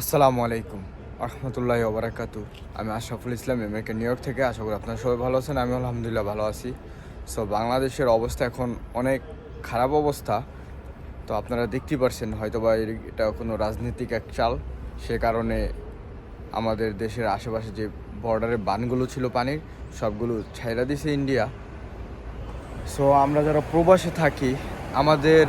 আসসালামু আলাইকুম। রহমতুল্লাহ ওবরাকাতু আমি Ashraful Islam America New York থেকে। আশা করি আপনারা সবাই ভালো আছেন। আমি আলহামদুলিল্লাহ ভালো আছি। সো বাংলাদেশের অবস্থা এখন অনেক খারাপ অবস্থা। তো আপনারা দেখতেই পারছেন হয়তো বা এটা কোনো রাজনৈতিক এক চাল। সে কারণে আমাদের দেশের আশেপাশে যে বর্ডারের বানগুলো ছিল পানির, সবগুলো ছাইরা দিছে ইন্ডিয়া সো আমরা যারা প্রবাসে থাকি, আমাদের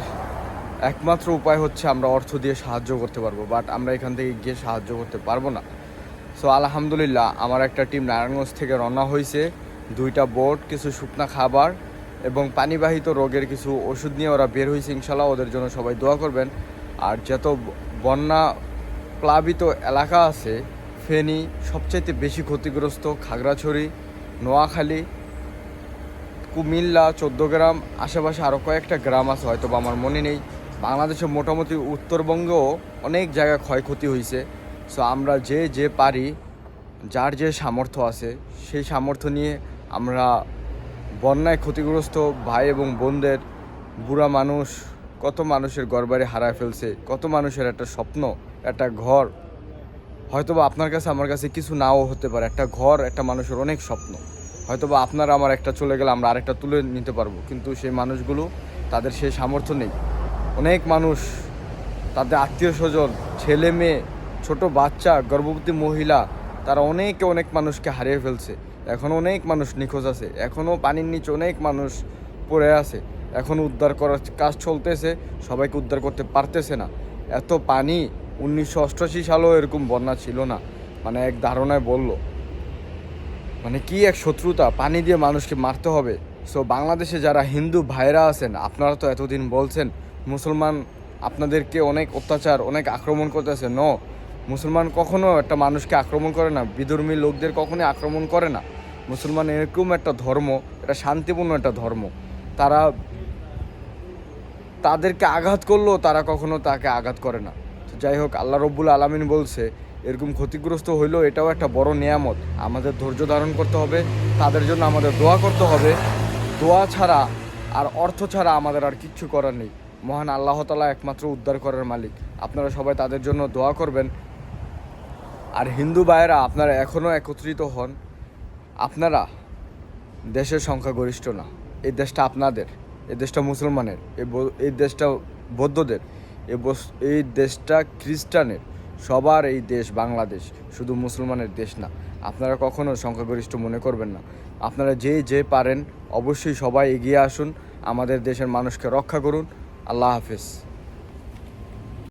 একমাত্র উপায় হচ্ছে আমরা অর্থ দিয়ে সাহায্য করতে পারব বাট আমরা এখান থেকে গিয়ে সাহায্য করতে পারব না। সো আলহামদুলিল্লাহ, আমার একটা টিম নারায়ণগঞ্জ থেকে রওনা হয়েছে দুইটা বোট কিছু শুকনা খাবার এবং পানিবাহিত রোগের কিছু ওষুধ নিয়ে ওরা বের হয়েছে ইনশাল্লাহ ওদের জন্য সবাই দোয়া করবেন। আর যত বন্যা প্লাবিত এলাকা আছে, ফেনী সবচাইতে বেশি ক্ষতিগ্রস্ত খাগড়াছড়ি, নোয়াখালী, কুমিল্লা চোদ্দ গ্রাম আশেপাশে আরও কয়েকটা গ্রাম আছে হয়তো বা আমার মনে নেই। বাংলাদেশে মোটামুটি উত্তরবঙ্গেও অনেক জায়গায় ক্ষয়ক্ষতি হয়েছে সো আমরা যে যে পারি, যার যে সামর্থ্য আছে, সেই সামর্থ্য নিয়ে আমরা বন্যায় ক্ষতিগ্রস্ত ভাই এবং বোনদের, বুড়া মানুষ, কত মানুষের ঘরবাড়ি হারায় ফেলছে, কত মানুষের একটা স্বপ্ন, একটা ঘর, হয়তোবা আপনার কাছে, আমার কাছে কিছু নাও হতে পারে। একটা ঘর, একটা মানুষের অনেক স্বপ্ন। হয়তোবা আপনার আমার একটা চলে গেলে আমরা আরেকটা তুলে নিতে পারব। কিন্তু সেই মানুষগুলো, তাদের সেই সামর্থ্য নেই। অনেক মানুষ, তাদের আত্মীয় স্বজন, ছেলে মেয়ে, ছোট বাচ্চা, গর্ভবতী মহিলা, তারা অনেকে অনেক মানুষকে হারিয়ে ফেলছে। এখন অনেক মানুষ নিখোঁজ আছে। এখনও পানির নিচে অনেক মানুষ পড়ে আছে। এখন উদ্ধার করার কাজ চলতেছে, সবাইকে উদ্ধার করতে পারতেছে না। এত পানি উনিশশো অষ্টআশি সালেও এরকম বন্যা ছিল না মানে এক ধারণায় বলল। মানে কি এক শত্রুতা? পানি দিয়ে মানুষকে মারতে হবে। সো বাংলাদেশে যারা হিন্দু ভাইরা আছেন, আপনারা তো এতদিন বলছেন মুসলমান আপনাদেরকে অনেক অত্যাচার, অনেক আক্রমণ করতেছে। ন মুসলমান কখনো একটা মানুষকে আক্রমণ করে না। বিধর্মী লোকদের কখনোই আক্রমণ করে না। মুসলমান এরকম একটা ধর্ম, এটা শান্তিপূর্ণ একটা ধর্ম। তারা তাদেরকে আঘাত করলেও তারা কখনো তাকে আঘাত করে না। তো যাই হোক, আল্লাহ রব্বুল আলমিন বলছে, এরকম ক্ষতিগ্রস্ত হইলেও এটাও একটা বড় নিয়ামত। আমাদের ধৈর্য ধারণ করতে হবে, তাদের জন্য আমাদের দোয়া করতে হবে। দোয়া ছাড়া আর অর্থ ছাড়া আমাদের আর কিচ্ছু করার নেই। মহান আল্লাহ তালা একমাত্র উদ্ধার করার মালিক। আপনারা সবাই তাদের জন্য দোয়া করবেন। আর হিন্দু ভাইয়েরা, আপনারা এখনও একত্রিত হন। আপনারা দেশের সংখ্যাগরিষ্ঠ না। এই দেশটা আপনাদের, এই দেশটা মুসলমানের, এই দেশটা বৌদ্ধদের, এই দেশটা খ্রিস্টানের। সবার এই দেশ বাংলাদেশ, শুধু মুসলমানের দেশ না। আপনারা কখনো সংখ্যাগরিষ্ঠ মনে করবেন না। আপনারা যে যে পারেন, অবশ্যই সবাই এগিয়ে আসুন। আমাদের দেশের মানুষকে রক্ষা করুন। আল্লাহ হাফেজ।